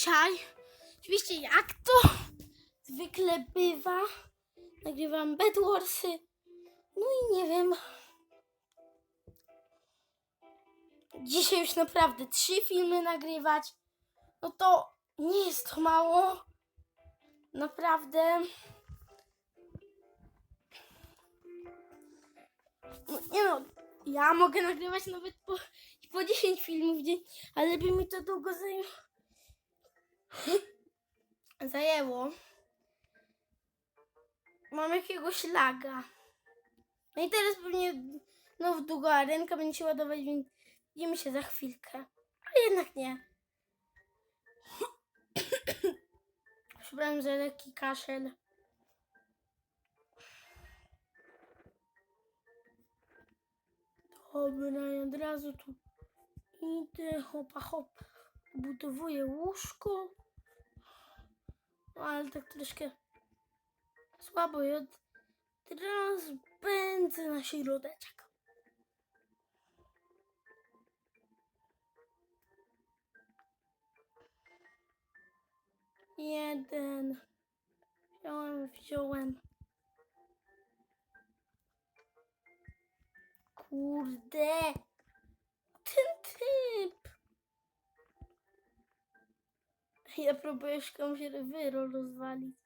dzisiaj, oczywiście jak to zwykle bywa, nagrywam Bedwarsy. No i nie wiem. Dzisiaj już naprawdę trzy filmy nagrywać. No to nie jest to mało. Naprawdę. No, nie no, ja mogę nagrywać nawet po, po 10 filmów dzień, ale by mi to długo zajęło. Zajęło. Mam jakiegoś laga. No i teraz pewnie no długo arenka będzie się ładować, więc widzimy się za chwilkę. A jednak nie. Przepraszam za lekki kaszel. Dobra, i od razu tu idę, hopa hop. Budowuję łóżko. No, ale tak troszkę słabo i od razu pędzę na środeczek. Jeden. Wziąłem, wziąłem. Kurde. Ja próbuję komuś wyro rozwalić.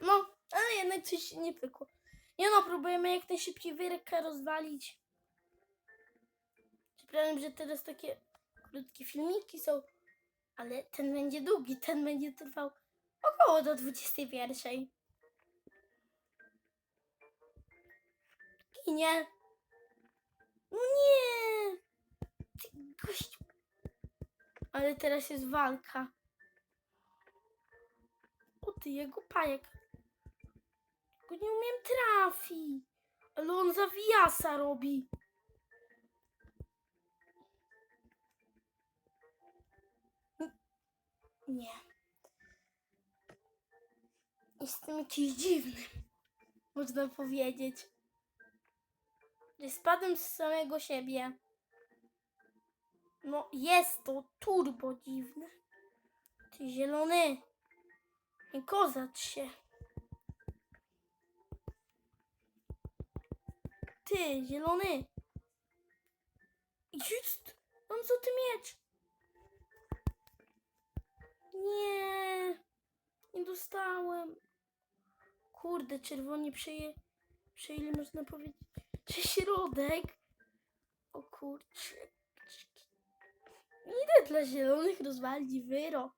No, ale jednak coś się nie pykło. Nie no, próbujemy jak najszybciej wyrkę rozwalić. Przepraszam, że teraz takie krótkie filmiki są, ale ten będzie długi, ten będzie trwał około do 21. I nie. No nie. Ty gościu. Ale teraz jest walka. O ty, jego pajek. Go nie umiem trafić. Ale on zawijasa robi. Nie. Jestem jakiś dziwny. Można powiedzieć. Spadłem z samego siebie. No jest to turbo dziwne. Ty zielony. Nie kozacz się. Ty zielony. Jest. Mam złoty miecz. Nie. Nie dostałem. Kurde, czerwoni przeje... Przejęli, można powiedzieć, że środek. O kurczę. Idę dla zielonych rozwalić wyro.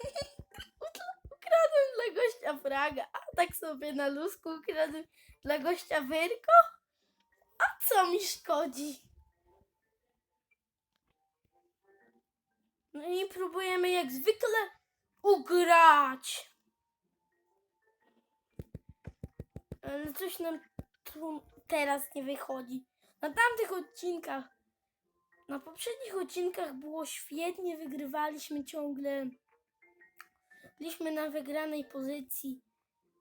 Ukradłem dla gościa fraga, a tak sobie na lusku ukradłem dla gościa wyrko? A co mi szkodzi? No i próbujemy jak zwykle ugrać. Ale coś nam tu teraz nie wychodzi. Na tamtych odcinkach, na poprzednich odcinkach było świetnie, wygrywaliśmy ciągle. Byliśmy na wygranej pozycji.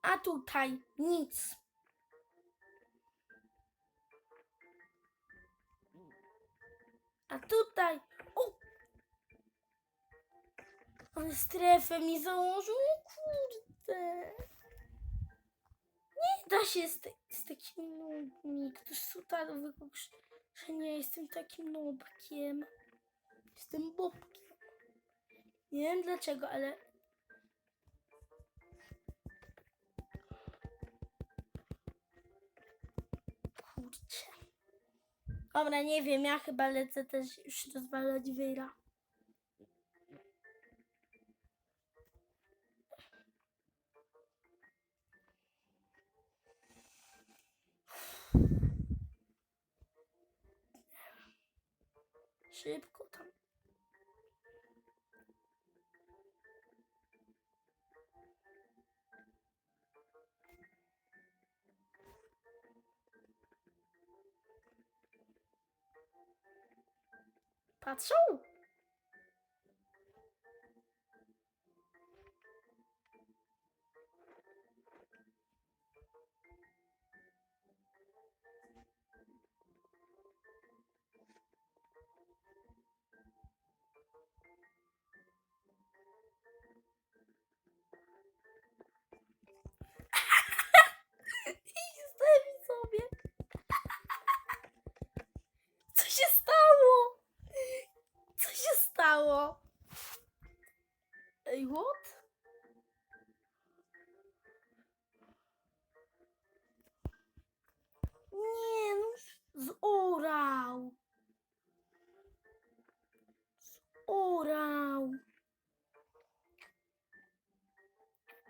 A tutaj nic. A tutaj. Ale strefę mi założył. Kurde. Nie da się z, te, z takim nubem. Ktoś tutaj wyklucz, że nie jestem takim nubkiem. Jestem bobkiem. Nie wiem dlaczego, ale Kurczę. Dobra, nie wiem, ja chyba lecę też już rozwalać wyra. Patrzą.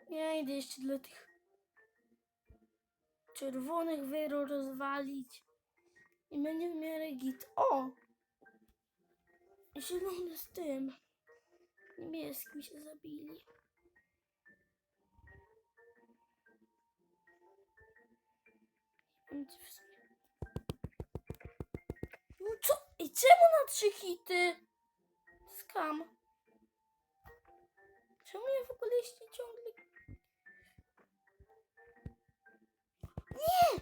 Ja idę jeszcze dla tych czerwonych wyro rozwalić. I będzie w miarę git. O! Zielony z tym. Niebieskim się zabili. No co? I czemu na trzy hity? Skam. Czemu ja w ogóle jeszcze ciągle... Nie!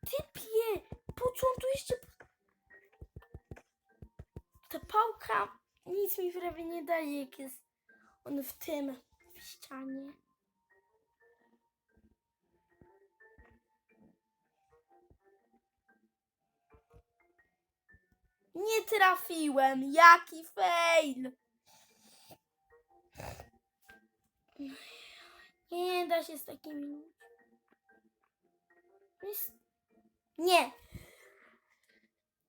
Typie! Po co on tu jeszcze... Ta pałka nic mi prawie nie daje, jak jest on w tym, w ścianie. Nie trafiłem! Jaki fail! Nie da się z takimi Nie!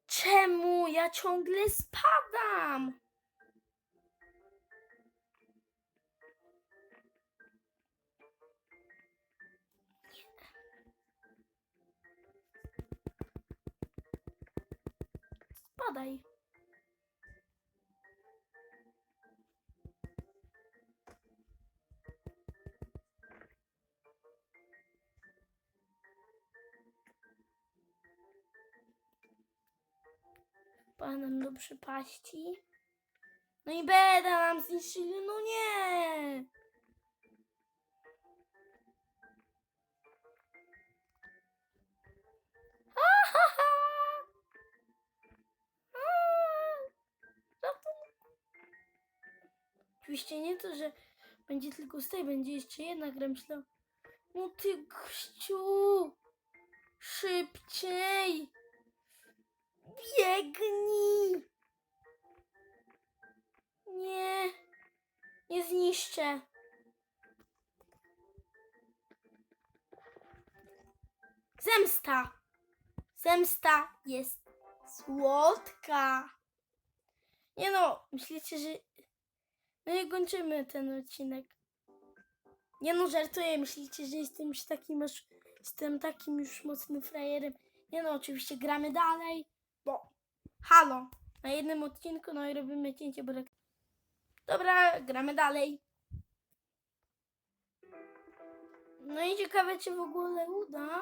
Czemu ja ciągle spadam? Spadaj. Panem do przypaści. No i beda nam zniszczyli, no nie! Oczywiście nie to, że będzie tylko z tej, będzie jeszcze jedna gra, myślałam. No ty gościu! Szybciej! Biegnij! Nie zniszczę. Zemsta. Zemsta jest słodka. Nie no, myślicie, że... No i kończymy ten odcinek. Nie no, żartuję. Myślicie, że jestem już takim już... Jestem takim już mocnym frajerem. Nie no, oczywiście gramy dalej, bo halo, na jednym odcinku, no i robimy cięcie, bo. Dobra, gramy dalej. No i ciekawe, czy w ogóle uda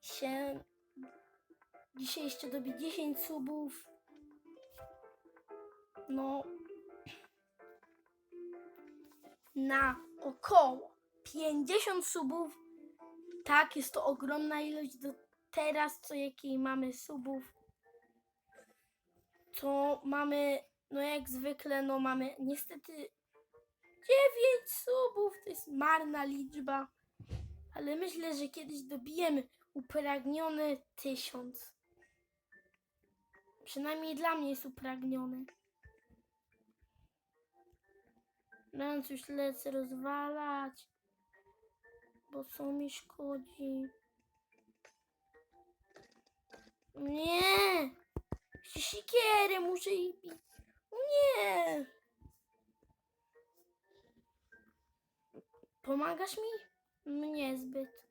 się dzisiaj jeszcze dobić 10 subów. No, na około 50 subów. Tak, jest to ogromna ilość do teraz, co jakiej mamy subów. To mamy, no jak zwykle, no mamy niestety 9 subów. To jest marna liczba. Ale myślę, że kiedyś dobijemy upragniony 1000. Przynajmniej dla mnie jest upragniony. Więc już lecę rozwalać, bo co mi szkodzi. Nie! Sikierę muszę ich bić. Nie! Pomagasz mi? Mnie zbyt.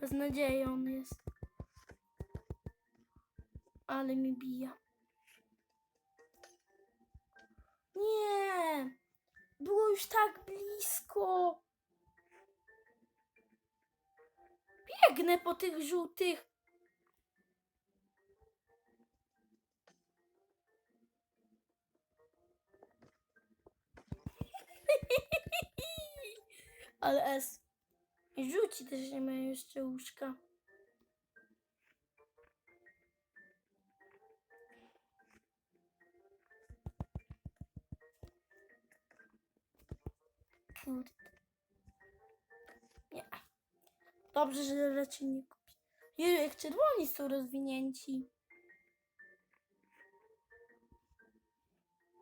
Beznadziejony jest. Ale mi bija. Nie! Było już tak blisko. Biegnę po tych żółtych. Ale S. I żółci też nie mają jeszcze łóżka. Kurde. Nie. Dobrze, że raczej nie kupi. Jeju, jak czerwoni są rozwinięci.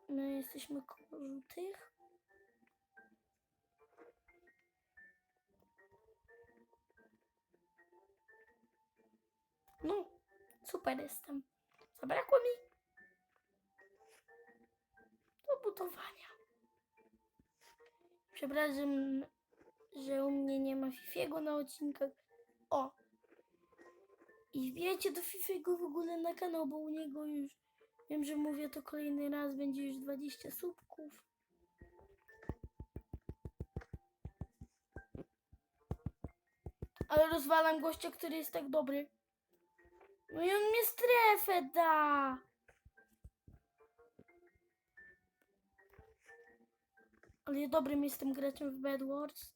My jesteśmy koło żółtych. No, super jestem. Zabrakło mi do budowania. Przepraszam, że u mnie nie ma Fifiego na odcinkach. O! I wbijajcie do Fifiego w ogóle na kanał, bo u niego już wiem, że mówię to kolejny raz, będzie już 20 subków. Ale rozwalam gościa, który jest tak dobry. No i on mnie strefę da. Ale ja dobrym jestem graczem w Bed Wars.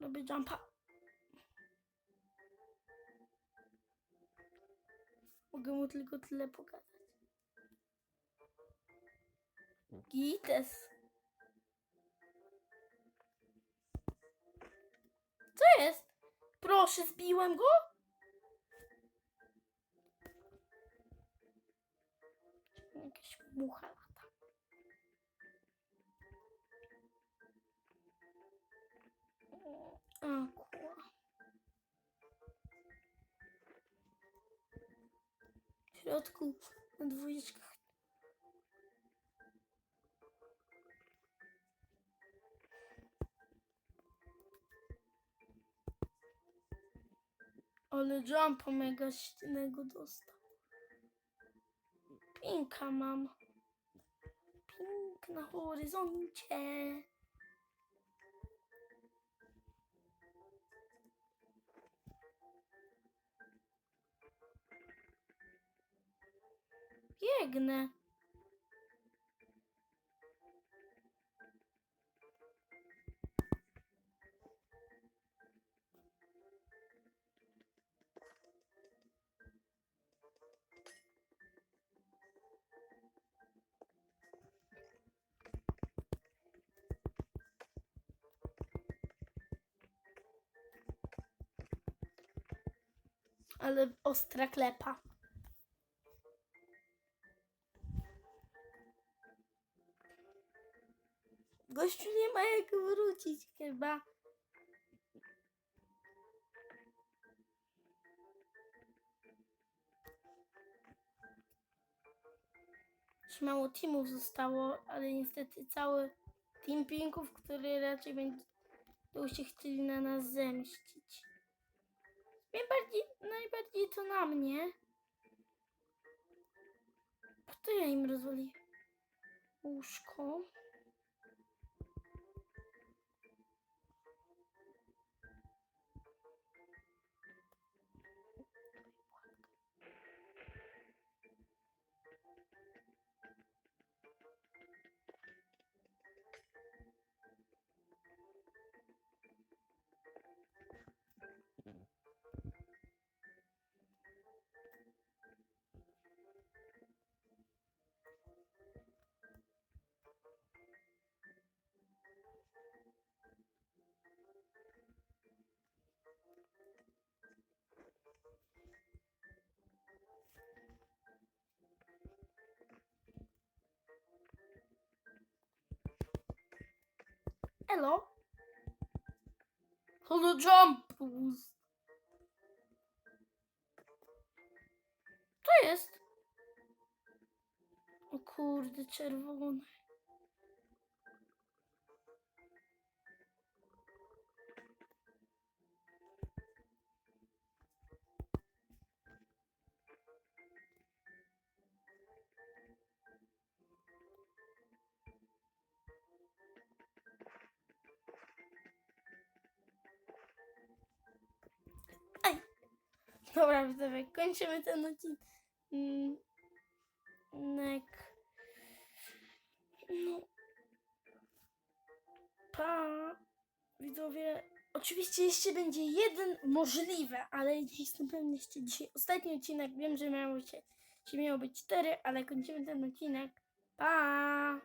Robię jumpa. Mogę mu tylko tyle pokazać. Gites. Co jest? Proszę, zbiłem go? Mucha lata. Aqua. W środku na dwójeczkach. Ale jumpa mega ścinego dostał. Pinka mam. Na horyzoncie. Biegnę. Ale ostra klepa. Gościu nie ma jak wrócić chyba. Już mało teamów zostało, ale niestety cały team pinków, który raczej będą się chcieli na nas zemścić. Najbardziej, najbardziej to na mnie. Po to ja im rozwaliłem łóżko. Elo? Holo jump boost. Co jest? O kurde, czerwony. Dobra, widzowie, kończymy ten odcinek. No. Pa. Widzowie, oczywiście jeszcze będzie jeden możliwe, ale jestem pewny, jeszcze dzisiaj ostatni odcinek. Wiem, że miało się, że miało być cztery, ale kończymy ten odcinek. Pa.